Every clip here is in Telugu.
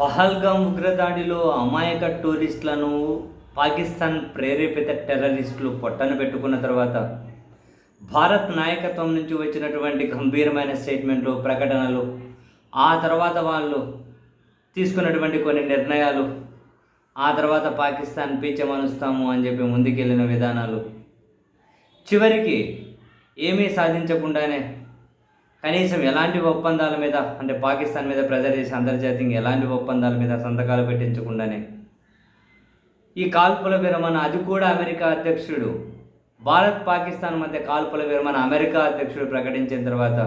పహల్గామ్ ఉగ్రదాడిలో అమాయక టూరిస్టులను పాకిస్తాన్ ప్రేరేపిత టెర్రరిస్టులు పొట్టన పెట్టుకున్న తర్వాత భారత్ నాయకత్వం నుంచి వచ్చినటువంటి గంభీరమైన స్టేట్మెంట్లు ప్రకటనలు ఆ తర్వాత వాళ్ళు తీసుకున్నటువంటి కొన్ని నిర్ణయాలు ఆ తర్వాత పాకిస్తాన్ పీచమనుస్తాము అని చెప్పి ముందుకెళ్ళిన విధానాలు. చివరికి ఏమీ సాధించకుండానే కనీసం ఎలాంటి ఒప్పందాల మీద అంటే పాకిస్తాన్ మీద ప్రెజర్ చేసి అంతర్జాతీయంగా ఎలాంటి ఒప్పందాల మీద సంతకాలు పెట్టించకుండానే. ఈ కాల్పుల విరమణ అది కూడా అమెరికా అధ్యక్షుడు భారత్ పాకిస్తాన్ మధ్య కాల్పుల విరమణ అమెరికా అధ్యక్షుడు ప్రకటించిన తర్వాత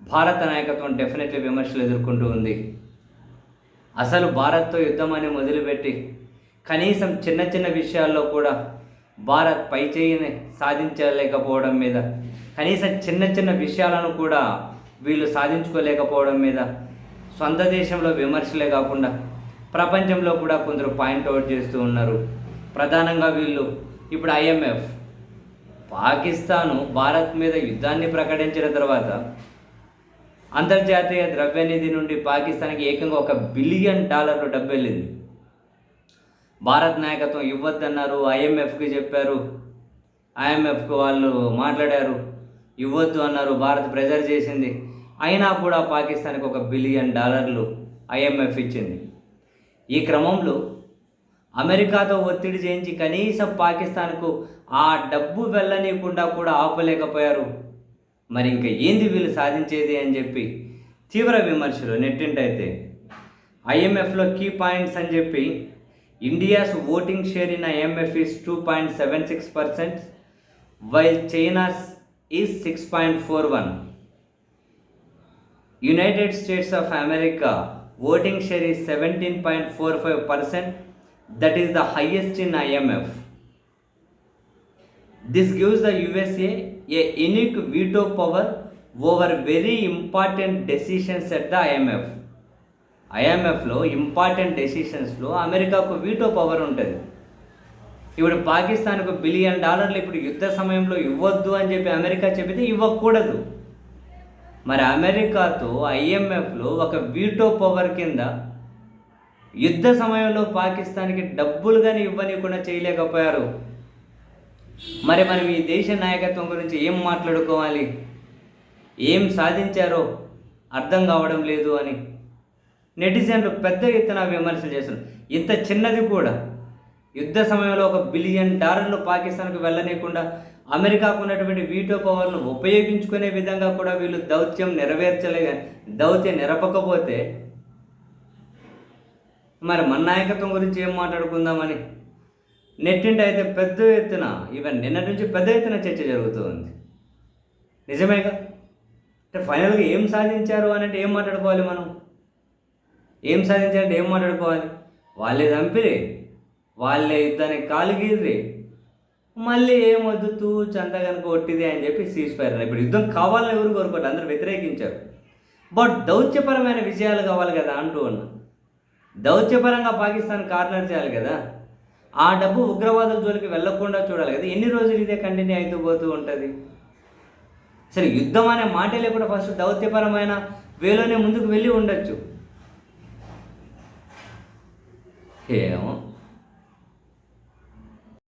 భారత నాయకత్వం డెఫినెట్లీ విమర్శలు ఎదుర్కొంటూ ఉంది. అసలు భారత్తో యుద్ధం అని మొదలుపెట్టి కనీసం చిన్న చిన్న విషయాల్లో కూడా భారత్ పై చేయిని సాధించలేకపోవడం మీద కనీసం చిన్న చిన్న విషయాలను కూడా వీళ్ళు సాధించుకోలేకపోవడం మీద సొంత దేశంలో విమర్శలే కాకుండా ప్రపంచంలో కూడా కొందరు పాయింట్ అవుట్ చేస్తూ ఉన్నారు. ప్రధానంగా వీళ్ళు ఇప్పుడు ఐఎంఎఫ్. పాకిస్తాను భారత్ మీద యుద్ధాన్ని ప్రకటించిన తర్వాత అంతర్జాతీయ ద్రవ్యనిధి నుండి పాకిస్తాన్కి ఏకంగా ఒక బిలియన్ డాలర్లు డబ్బు వెళ్ళింది భారత్ నాయకత్వం ఇవ్వద్దన్నారు ఐఎంఎఫ్కి చెప్పారు ఐఎంఎఫ్కి వాళ్ళు మాట్లాడారు. ఇవ్వద్దు అన్నారు. భారత్ ప్రెజర్ చేసింది. అయినా కూడా పాకిస్తాన్కి ఒక బిలియన్ డాలర్లు ఐఎంఎఫ్ ఇచ్చింది. ఈ క్రమంలో అమెరికాతో ఒత్తిడి చేయించి కనీసం పాకిస్తాన్కు ఆ డబ్బు వెళ్ళనీయకుండా కూడా ఆపలేకపోయారు. మరి ఇంకా ఏంది వీళ్ళు సాధించేది అని చెప్పి తీవ్ర విమర్శలు నెట్టింటైతే ఐఎంఎఫ్లో కీ పాయింట్స్ అని చెప్పి India's voting share in IMF is two point seven six percent while China's is six point four one United States of America voting share is seventeen point four five percent that is the highest in IMF this gives the USA a unique veto power over very important decisions at the IMF ఐఎంఎఫ్లో important డెసిషన్స్లో అమెరికాకు వీటో పవర్ ఉంటుంది ఇప్పుడు పాకిస్తాన్కు బిలియన్ డాలర్లు ఇప్పుడు యుద్ధ సమయంలో ఇవ్వద్దు అని చెప్పి అమెరికా చెబితే ఇవ్వకూడదు. మరి అమెరికాతో ఐఎంఎఫ్లో ఒక వీటో పవర్ కింద యుద్ధ సమయంలో పాకిస్తాన్కి డబ్బులు కానీ ఇవ్వనీయకుండా చేయలేకపోయారు. మరి మనం ఈ దేశ నాయకత్వం గురించి ఏం మాట్లాడుకోవాలి? ఏం సాధించారో అర్థం కావడం లేదు అని నెటిజన్లు పెద్ద ఎత్తున విమర్శలు చేస్తున్నారు. ఇంత చిన్నది కూడా యుద్ధ సమయంలో ఒక బిలియన్ డాలర్లు పాకిస్తాన్కు వెళ్ళనీయకుండా అమెరికాకు ఉన్నటువంటి వీటో పవర్ను ఉపయోగించుకునే విధంగా కూడా వీళ్ళు దౌత్యం నెరవేర్చలే దౌత్యం నిరపకపోతే మరి మన నాయకత్వం గురించి ఏం మాట్లాడుకుందామని? నెట్టింటి అయితే పెద్ద ఎత్తున ఈవెన్ నిన్న నుంచి పెద్ద ఎత్తున చర్చ జరుగుతూ ఉంది నిజమేగా అంటే ఫైనల్గా ఏం సాధించారు అని అంటే ఏం మాట్లాడుకోవాలి మనం? ఏం సాధించారంటే ఏం మాట్లాడుకోవాలి? వాళ్ళే చంపిరే. వాళ్ళే యుద్ధానికి కాలుగిర్రి. మళ్ళీ ఏమొద్దు వద్దు తూ చంత కనుక కొట్టిది అని చెప్పి సీజ్ ఫైర్ ఇప్పుడు యుద్ధం కావాలని ఎవరు కోరుకోరు అందరూ వ్యతిరేకించారు. బట్ దౌత్యపరమైన విజయాలు కావాలి కదా అంటూ ఉన్నా. దౌత్యపరంగా పాకిస్తాన్ కార్నర్ చేయాలి కదా. ఆ డబ్బు ఉగ్రవాదుల జోలికి వెళ్ళకుండా చూడాలి కదా. ఎన్ని రోజులు ఇదే కంటిన్యూ అవుతూ పోతూ ఉంటుంది? సరే యుద్ధం అనే మాటే లేకుండా ఫస్ట్ దౌత్యపరమైన వేలోనే ముందుకు వెళ్ళి ఉండొచ్చు. ఏమో.